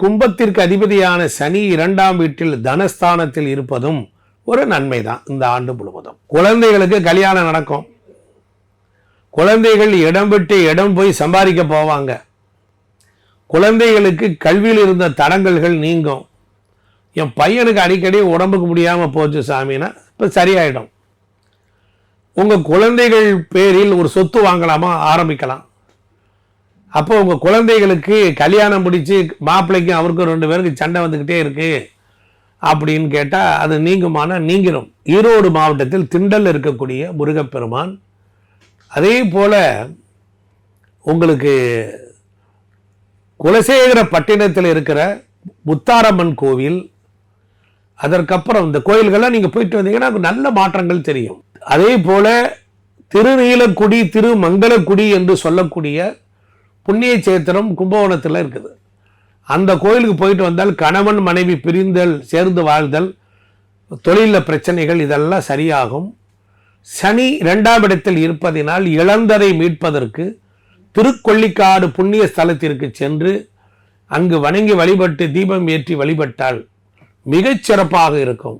கும்பத்திற்கு அதிபதியான சனி இரண்டாம் வீட்டில் தனஸ்தானத்தில் இருப்பதும் ஒரு நன்மை தான் இந்த ஆண்டு முழுவதும். குழந்தைகளுக்கு கல்யாணம் நடக்கும். குழந்தைகள் இடம் விட்டு இடம் போய் சம்பாதிக்க போவாங்க. குழந்தைகளுக்கு கல்வியில் இருந்த தடங்கல்கள் நீங்கும். என் பையனுக்கு அடிக்கடி உடம்புக்கு முடியாமல் போச்சு சாமின்னா இப்போ சரியாயிடும். உங்கள் குழந்தைகள் பேரில் ஒரு சொத்து வாங்கலாமா? ஆரம்பிக்கலாம். அப்போ உங்கள் குழந்தைகளுக்கு கல்யாணம் பிடிச்சி மாப்பிள்ளைக்கும் அவருக்கும் ரெண்டு பேருக்கு சண்டை வந்துக்கிட்டே இருக்கு அப்படின்னு கேட்டால் அது நீங்குமானா நீங்கிடும் ஈரோடு மாவட்டத்தில் திண்டல் இருக்கக்கூடிய முருகப்பெருமான் அதே போல் உங்களுக்கு குலசேகர பட்டினத்தில் இருக்கிற முத்தாரம்மன் கோவில் அதற்கப்புறம் இந்த கோயில்கள்லாம் நீங்கள் போயிட்டு வந்தீங்கன்னா நல்ல மாற்றங்கள் தெரியும். அதே போல திருநீலக்குடி திருமங்கலக்குடி என்று சொல்லக்கூடிய புண்ணிய சேத்திரம் கும்பகோணத்தில் இருக்குது. அந்த கோயிலுக்கு போயிட்டு வந்தால் கணவன் மனைவி பிரிந்தல் சேர்ந்து வாழ்தல் தொழிலில் பிரச்சனைகள் இதெல்லாம் சரியாகும். சனி இரண்டாம் இடத்தில் இருப்பதினால் இழந்ததை மீட்பதற்கு திருக்கொள்ளிக்காடு புண்ணிய ஸ்தலத்திற்கு சென்று அங்கு வணங்கி வழிபட்டு தீபம் ஏற்றி வழிபட்டால் மிகச் சிறப்பாக இருக்கும்.